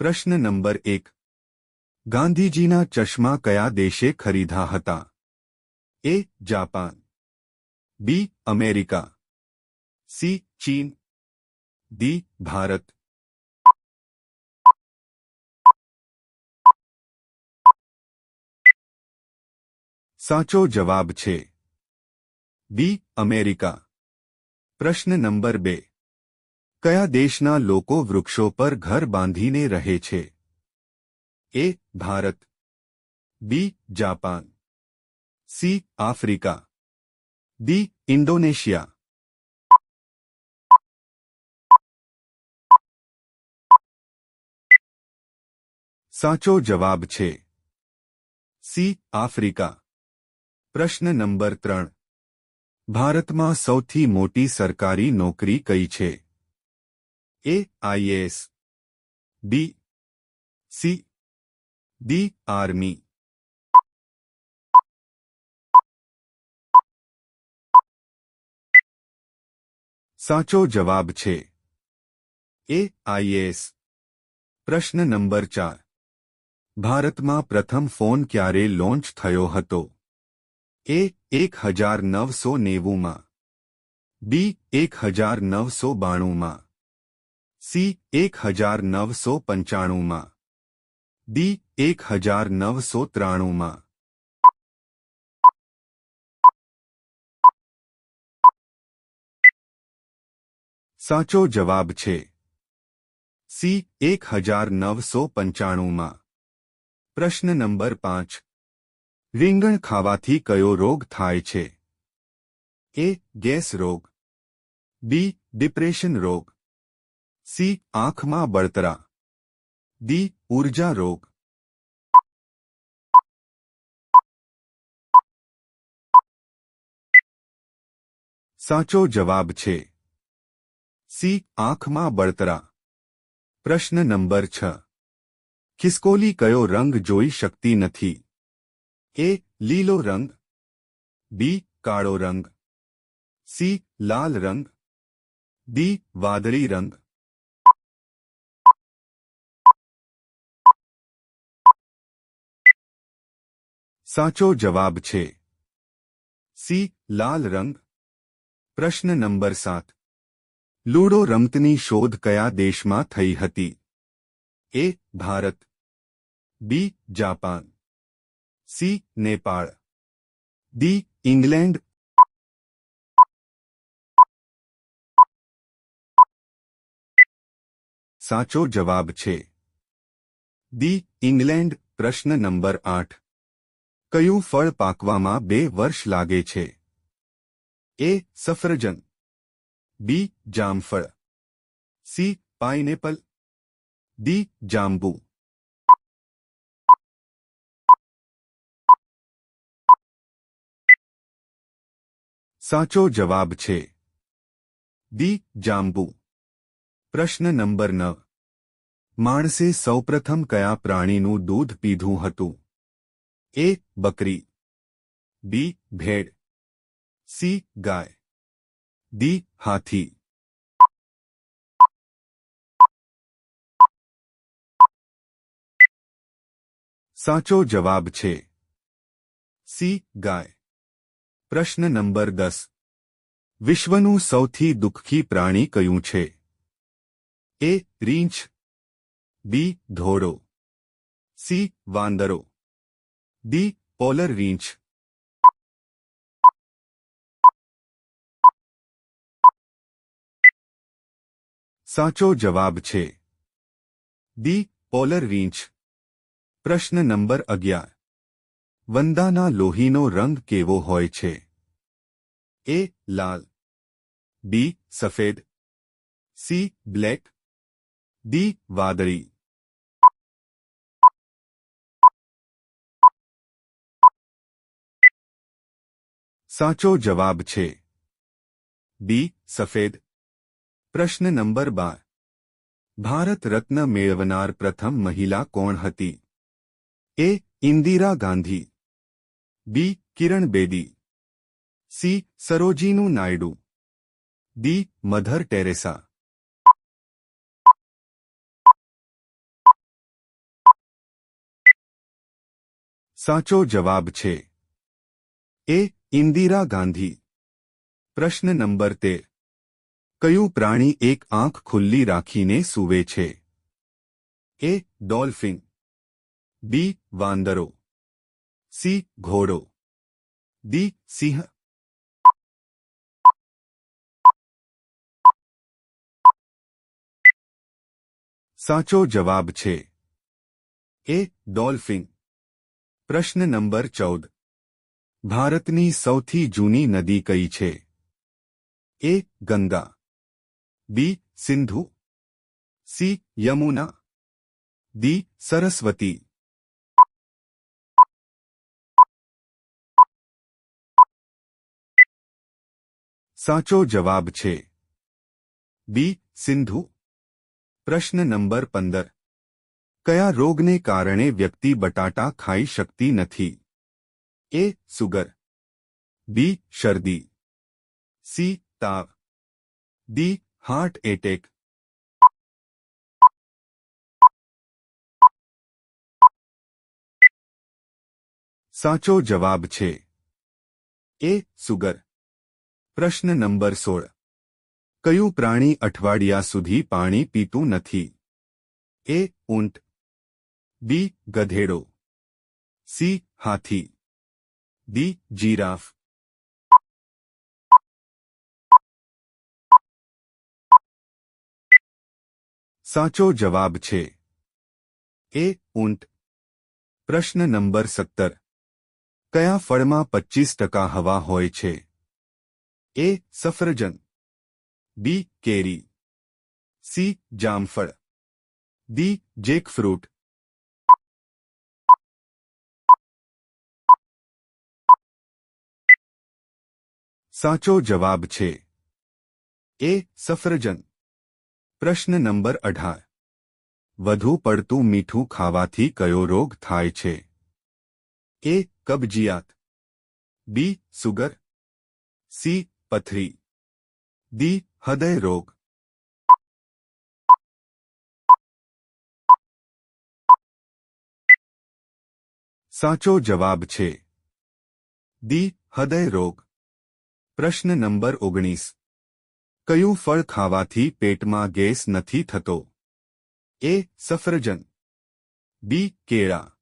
પ્રશ્ન નંબર એક ગાંધીજીના ચશ્મા કયા દેશે ખરીધા હતા A Japan B America C ચીન ડી ભારત સાચો જવાબ છે બી અમેરિકા પ્રશ્ન નંબર બે કયા દેશના લોકો વૃક્ષો પર ઘર બાંધીને રહે છે? A, Bharat. B, Japan. C, Africa. D, Indonesia. સાચો જવાબ છે. C, Africa. પ્રશ્ન નંબર ત્રણ. ભારતમાં સૌથી મોટી સરકારી નોકરી કઈ છે? A IAS B C D army સાચો જવાબ છે. એ આઈએએસ પ્રશ્ન નંબર ચાર. ભારતમાં પ્રથમ ફોન ક્યારે લોન્ચ થયો હતો? એ એક હજાર નવસો નેવુંમાં. બી એક હજાર નવસો બાણુંમાં. સી એક હજાર નવસો પંચાણુંમાં ડી એક હજાર નવસો ત્રાણુંમાં સાચો જવાબ છે સી એક હજાર નવસો પંચાણુંમાં પ્રશ્ન નંબર પાંચ. રીંગણ ખાવાથી કયો રોગ થાય છે? એ ગેસ રોગ. બી ડિપ્રેશન રોગ. સી, આંખમાં બળતરા. ડી, ઊર્જા રોગ. સાચો જવાબ છે. સી, આંખમાં બળતરા. પ્રશ્ન નંબર છ. ખિસકોલી કયો રંગ જોઈ શકતી નથી? એ, લીલો રંગ. બી, કાળો રંગ. સી, લાલ રંગ. ડી, વાદળી રંગ. સાચો જવાબ છે સી લાલ રંગ પ્રશ્ન નંબર સાત લૂડો રમતની શોધ કયા દેશમાં થઈ હતી A Bharat B Japan C Nepal D England સાચો જવાબ છે ડી ઇંગ્લેન્ડ પ્રશ્ન નંબર આઠ કયું ફળ પાકવામાં બે વર્ષ લાગે છે? એ, સફરજન. બી, જામફળ. C, pineapple. ડી, જાંબુ. સાચો જવાબ છે. દી જાંબુ. પ્રશ્ન નંબર નવ. માણસે સૌપ્રથમ કયા પ્રાણીનું દૂધ પીધું હતું? એ બકરી. બી ભેડ. સી ગાય. દી હાથી. સાચો જવાબ છે. સી ગાય. પ્રશ્ન નંબર દસ. વિશ્વનું સૌથી દુઃખી પ્રાણી કયું છે? એ રીંછ. બી ધોડો સી વાંદરો. ડી પોલર રીંછ સાચો જવાબ છે ડી પોલર રીંછ પ્રશ્ન નંબર અગિયાર વંદાના લોહીનો રંગ કેવો હોય છે એ લાલ બી સફેદ સી બ્લેક ડી વાદળી સાચો જવાબ છે. બી, સફેદ. પ્રશ્ન નંબર બાર. ભારત રત્ન મેળવનાર પ્રથમ મહિલા કોણ હતી? A, Indira Gandhi. B, Kiran Bedi. C, Sarojini Naidu. D Mother Teresa. સાચો જવાબ છે. એ ઇન્દિરા ગાંધી પ્રશ્ન નંબર તેર કયું પ્રાણી એક આંખ ખુલ્લી રાખીને સૂવે છે એ ડોલ્ફિન બી વાંદરો સી ઘોડો ડી સિંહ સાચો જવાબ છે એ ડોલ્ફિન પ્રશ્ન નંબર ચૌદ ભારતની સૌથી જૂની નદી કઈ છે A Ganga B Sindhu C Yamuna D Saraswati સાચો જવાબ છે બી સિંધુ પ્રશ્ન નંબર પંદર કયા રોગને કારણે વ્યક્તિ બટાટા ખાઈ શકતી નથી એ સુગર બી શરદી સી તાવ ડી હાર્ટ એટેક સાચો જવાબ છે એ સુગર પ્રશ્ન નંબર સોળ કયું પ્રાણી અઠવાડિયા સુધી પાણી પીતું નથી એ ઊંટ બી ગધેડો સી હાથી ડી, જીરાફ. સાચો જવાબ છે. એ, ઊંટ. પ્રશ્ન નંબર સત્તર. કયા ફળમાં પચીસ ટકા હવા હોય છે? એ, સફરજન. બી, કેરી. સી, જામફળ. D, jackfruit. સાચો જવાબ છે એ સફરજન પ્રશ્ન નંબર અઢાર વધુ પડતું મીઠું ખાવાથી કયો રોગ થાય છે એ કબજિયાત બી સુગર સી પથરી ડી હૃદય રોગ સાચો જવાબ છે દી હૃદય રોગ પ્રશ્ન નંબર ઓગણીસ. કયું ફળ ખાવાથી પેટમાં ગેસ નથી થતો? એ, સફરજન. બી, કેળા.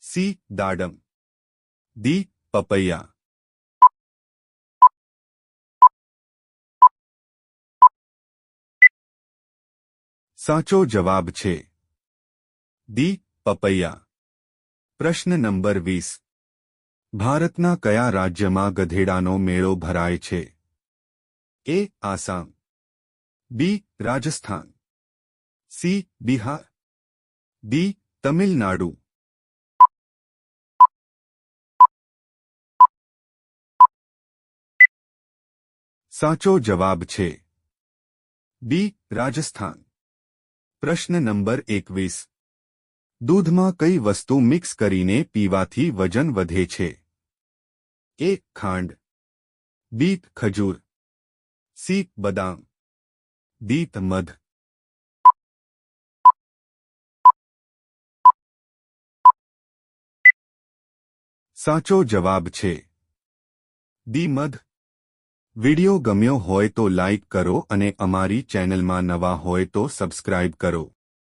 સી, દાડમ. દી પપૈયા. સાચો જવાબ છે. દી પપૈયા. પ્રશ્ન નંબર વીસ. ભારતના કયા રાજ્યમાં ગધેડાનો મેળો ભરાય છે? A, Assam. B, Rajasthan. C, Bihar. D, Tamil Nadu. સાચો જવાબ છે. બી, રાજસ્થાન. પ્રશ્ન નંબર એકવીસ. દૂધમાં કઈ વસ્તુ મિક્સ કરીને પીવાથી વજન વધે છે? એ, ખાંડ. બી ખજૂર. સી, બદામ. દી મધ. સાચો જવાબ છે. દી મધ. વિડિયો ગમ્યો હોય તો લાઇક કરો અને અમારી ચેનલમાં નવા હોય તો સબસ્ક્રાઇબ કરો.